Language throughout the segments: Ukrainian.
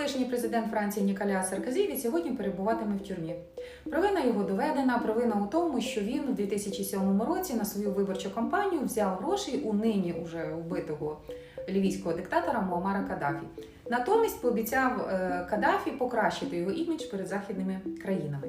колишній президент Франції Ніколя Саркозі від сьогодні перебуватиме в тюрмі. Провина його доведена. Провина у тому, що він у 2007 році на свою виборчу кампанію взяв гроші у нині уже вбитого лівійського диктатора Муамара Каддафі. Натомість пообіцяв Кадафі Каддафі покращити його імідж перед західними країнами.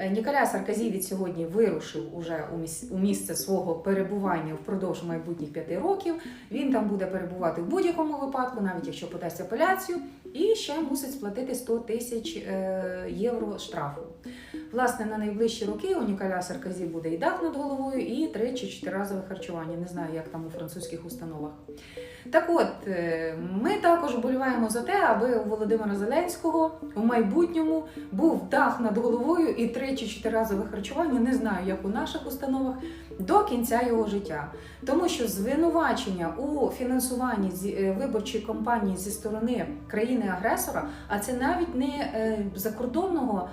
Е, Ніколя Саркозі від сьогодні вирушив уже у місце свого перебування впродовж майбутніх п'яти років. Він там буде перебувати в будь-якому випадку, навіть якщо подасть апеляцію, і ще мусить сплатити 100 тисяч е, євро штрафу. Власне, на найближчі роки у Ніколя Саркозі буде і дах над головою, і три чи чотириразове харчування. Не знаю, як там у французьких установах. Так от, е, ми також вболіваємо за те, аби у Володимира Зеленського у майбутньому був дах над головою і три чи чотириразове харчування, не знаю, як у наших установах, до кінця його життя. Тому що звинувачення у фінансуванні е, виборчої кампанії зі сторони країни-агресора, а це навіть не е, закордонного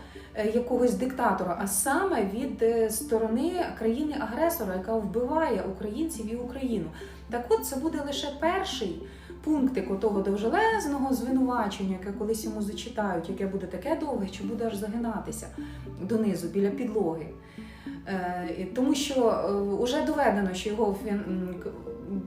якогось диктатора, а саме від е, сторони країни-агресора, яка вбиває українців і Україну. Так от це буде лише перший пунктик отого довжелезного звинувачення, яке колись йому зачитають, яке буде таке довге, що буде аж загинатися донизу біля підлоги. Е, Тому що вже доведено, що його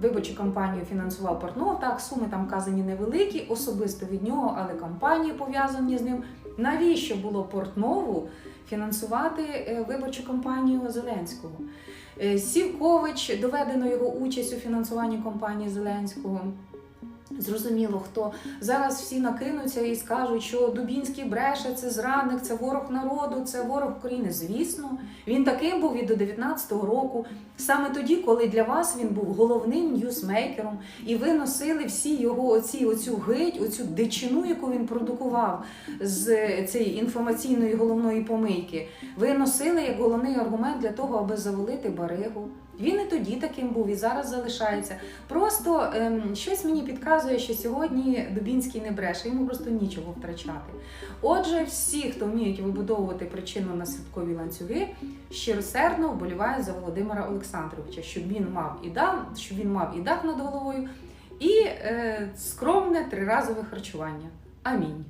виборчу кампанію фінансував Портнов. Так, суми там вказані невеликі, особисто від нього, але кампанії пов'язані з ним. Навіщо було Портнову фінансувати е, виборчу кампанію Зеленського? Е, Сівкович доведено його участь у фінансуванні кампанії Зеленського. Зрозуміло, хто зараз всі накинуться і скажуть, що Дубінський бреше, це зрадник, це ворог народу, це ворог України. Звісно, він таким був і до 19-го року, саме тоді, коли для вас він був головним ньюсмейкером, і ви носили всі його оці, оцю гить, оцю дичину, яку він продукував з цієї інформаційної головної помийки. Ви носили як головний аргумент для того, аби завалити баригу. Він і тоді таким був, і зараз залишається. Просто ем, щось мені підказує, що сьогодні Дубінський не бреше, йому просто нічого втрачати. Отже, всі, хто вміють вибудовувати причинно наслідкові ланцюги, щиросердно вболівають за Володимира Олександровича, щоб він мав і дах, щоб він мав і дах над головою, і е, скромне триразове харчування. Амінь.